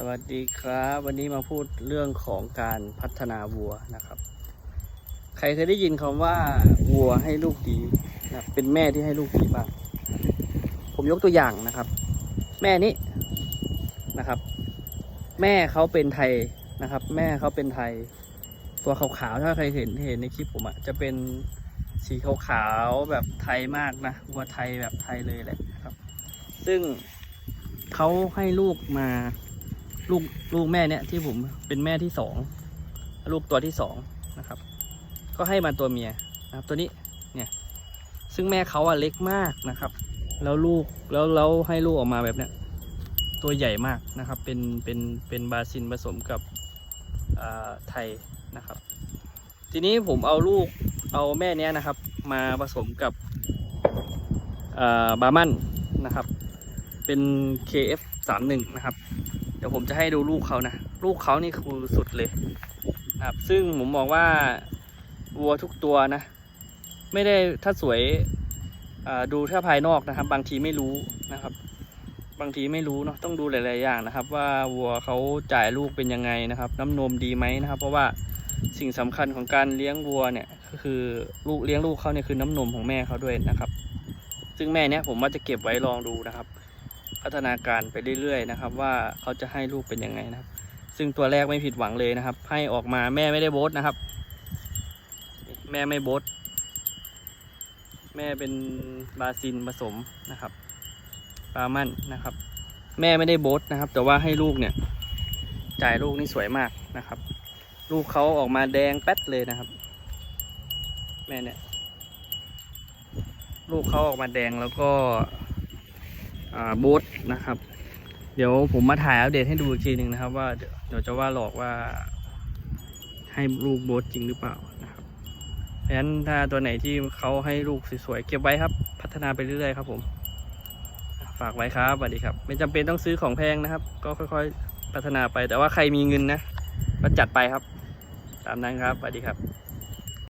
สวัสดีครับ วันนี้มาพูดเรื่องของการพัฒนาวัวนะครับ ใครเคยได้ยินคำว่าวัวให้ลูกดีนะเป็นแม่ที่ให้ลูกดีบ้างผมยกตัวอย่างนะครับ แม่นี้นะครับ แม่เขาเป็นไทยนะครับ แม่เขาเป็นไทย ตัวขาวๆถ้าใครเห็นเห็นในคลิปผมอะจะเป็นสีขาวๆแบบไทยมากนะวัวไทยแบบไทยเลยแหละครับ ซึ่งเขาให้ลูกมา ลูกลูกแม่เนี่ยที่ผมเป็นแม่ที่สองลูกตัวที่สองนะครับ ก็ให้มาตัวเมียนะครับ ตัวนี้เนี่ยซึ่งแม่เขาอะเล็กมากนะครับ แล้วลูกแล้วแล้วให้ลูกออกมาแบบเนี้ยตัวใหญ่มากนะครับ เป็นเป็นเป็นบาซินผสมกับไทยนะครับ ทีนี้ผมเอาลูกเอาแม่เนี้ยนะครับ มาผสมกับบาร์มันนะครับ เป็น KF 3 1 นะครับ เดี๋ยวผมจะให้ดูลูกเขานะ ลูกเขานี่คือสุดเลยนะครับ ซึ่งผมมองว่าวัวทุกตัวนะ ไม่ได้ถ้าสวยดูแค่ภายนอกนะครับ บางทีไม่รู้นะครับ บางทีไม่รู้เนาะต้องดูหลาย ๆ อย่างนะครับ ว่าวัวเขาจ่ายลูกเป็นยังไงนะครับ น้ำนมดีไหมนะครับ เพราะว่าสิ่งสำคัญของการเลี้ยงวัวเนี่ยก็คือลูกเลี้ยงลูกเขาเนี่ยคือน้ำนมของแม่เขาด้วยนะครับ ซึ่งแม่เนี่ยผมว่าจะเก็บไว้ลองดูนะครับ พัฒนาการไปเรื่อยๆนะครับ ว่าเขาจะให้ลูกเป็นยังไงนะครับ ซึ่งตัวแรกไม่ผิดหวังเลยนะครับ ให้ออกมาแม่ไม่ได้โบสนะครับ แม่ไม่โบสแม่เป็นบาซินผสมนะครับปลามั่นนะครับ แม่ไม่ได้โบสนะครับ แต่ว่าให้ลูกเนี่ย จ่ายลูกนี่สวยมากนะครับ ลูกเขาออกมาแดงแป๊ดเลยนะครับ แม่เนี่ย ลูกเขาออกมาแดงแล้วก็ โบ๊ทนะครับ เดี๋ยวผมมาถ่ายอัปเดตให้ดูอีกทีหนึ่งนะครับ ว่าเดี๋ยวจะว่าหลอกว่า ให้ลูกโบ๊ทจริงหรือเปล่านะครับเพราะฉะนั้นถ้าตัวไหนที่เขาให้ลูกสวยๆเก็บไว้ครับ พัฒนาไปเรื่อยๆครับผม ฝากไว้ครับสวัสดีครับ ไม่จำเป็นต้องซื้อของแพงนะครับ ก็ค่อยๆพัฒนาไปแต่ว่าใครมีเงินนะก็จัดไปครับ ตามนั้นครับสวัสดีครับ